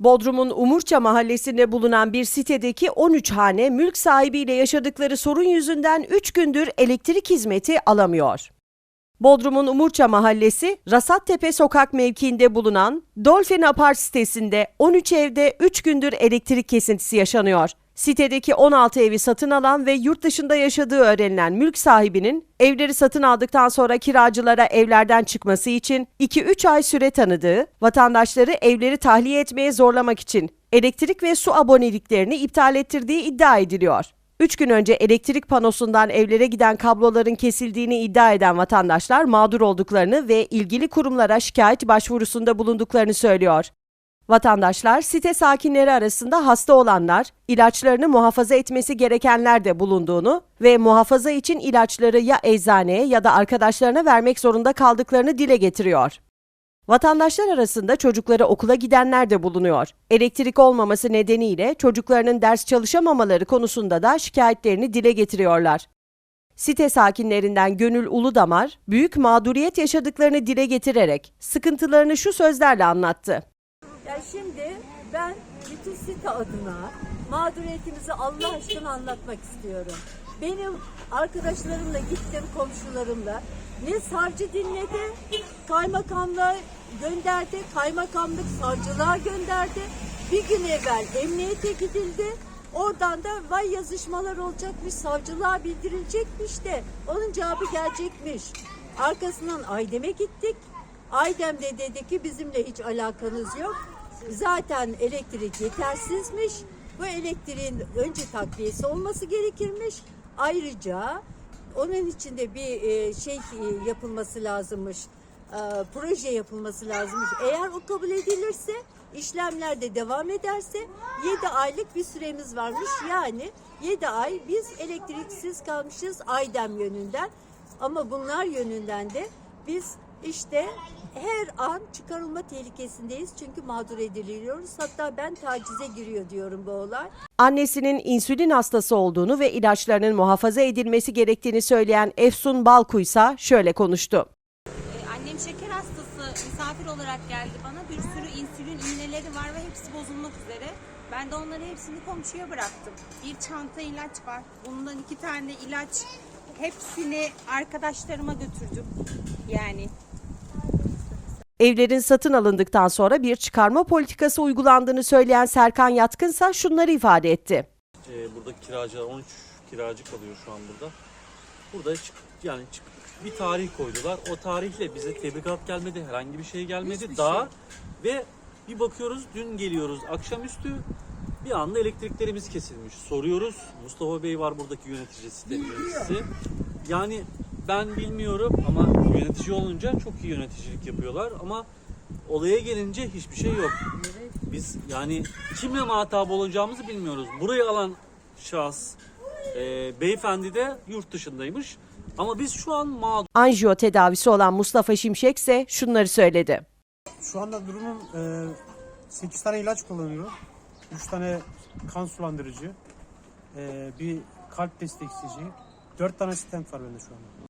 Bodrum'un Umurça mahallesinde bulunan bir sitedeki 13 hane mülk sahibiyle yaşadıkları sorun yüzünden 3 gündür elektrik hizmeti alamıyor. Bodrum'un Umurça mahallesi Rasattepe sokak mevkiinde bulunan Dolphin Apart sitesinde 13 evde 3 gündür elektrik kesintisi yaşanıyor. Sitedeki 16 evi satın alan ve yurt dışında yaşadığı öğrenilen mülk sahibinin evleri satın aldıktan sonra kiracılara evlerden çıkması için 2-3 ay süre tanıdığı, vatandaşları evleri tahliye etmeye zorlamak için elektrik ve su aboneliklerini iptal ettirdiği iddia ediliyor. 3 gün önce elektrik panosundan evlere giden kabloların kesildiğini iddia eden vatandaşlar mağdur olduklarını ve ilgili kurumlara şikayet başvurusunda bulunduklarını söylüyor. Vatandaşlar site sakinleri arasında hasta olanlar, ilaçlarını muhafaza etmesi gerekenler de bulunduğunu ve muhafaza için ilaçları ya eczaneye ya da arkadaşlarına vermek zorunda kaldıklarını dile getiriyor. Vatandaşlar arasında çocukları okula gidenler de bulunuyor. Elektrik olmaması nedeniyle çocuklarının ders çalışamamaları konusunda da şikayetlerini dile getiriyorlar. Site sakinlerinden Gönül Uludamar, büyük mağduriyet yaşadıklarını dile getirerek sıkıntılarını şu sözlerle anlattı. Şimdi ben bütün site adına mağduriyetimizi Allah aşkına anlatmak istiyorum. Benim arkadaşlarımla gittim komşularımla. Ne savcı dinledi, kaymakamla gönderdi, kaymakamlık savcılığa gönderdi. Bir gün evvel emniyete gidildi. Oradan da vay yazışmalar olacakmış, savcılığa bildirilecekmiş de onun cevabı gelecekmiş. Arkasından Aydem'e gittik. Aydem de dedi ki bizimle hiç alakanız yok. Zaten elektrik yetersizmiş. Bu elektriğin önce takviyesi olması gerekirmiş. Ayrıca onun içinde bir e, şey e, yapılması lazımmış. E, proje yapılması lazımmış. Eğer o kabul edilirse işlemler de devam ederse 7 aylık bir süremiz varmış. Yani 7 ay biz elektriksiz kalmışız Aydem yönünden. Ama bunlar yönünden de biz işte her an çıkarılma tehlikesindeyiz. Çünkü mağdur ediliyoruz. Hatta ben tacize giriyor diyorum bu olay. Annesinin insülin hastası olduğunu ve ilaçlarının muhafaza edilmesi gerektiğini söyleyen Efsun Balkuysa şöyle konuştu. Ee, Annem şeker hastası misafir olarak geldi bana. Bir sürü insülin iğneleri var ve hepsi bozulmak üzere. Ben de onları hepsini komşuya bıraktım. Bir çanta ilaç var. Bundan iki tane ilaç. Hepsini arkadaşlarıma götürdüm. Yani Evlerin satın alındıktan sonra bir çıkarma politikası uygulandığını söyleyen Serkan Yatkınsa şunları ifade etti. Ee, burada kiracılar 13 kiracı kalıyor şu an burada. Burada çık, yani çık, bir tarih koydular. O tarihle bize tebligat gelmedi, herhangi bir şey gelmedi. Daha ve bir bakıyoruz dün geliyoruz akşamüstü bir anda elektriklerimiz kesilmiş. Soruyoruz. Mustafa Bey var buradaki yönetici sitenin yöneticisi. Yani ben bilmiyorum ama yönetici olunca çok iyi yöneticilik yapıyorlar ama olaya gelince hiçbir şey yok. Biz yani kimle muhatap olacağımızı bilmiyoruz. Burayı alan şahıs e, beyefendi de yurt dışındaymış. Ama biz şu an mağdur. Anjiyo tedavisi olan Mustafa Şimşek ise şunları söyledi. Şu anda durumum e, 8 tane ilaç kullanıyorum. 3 tane kan sulandırıcı, e, bir kalp destekleyici, 4 tane stent var bende şu anda.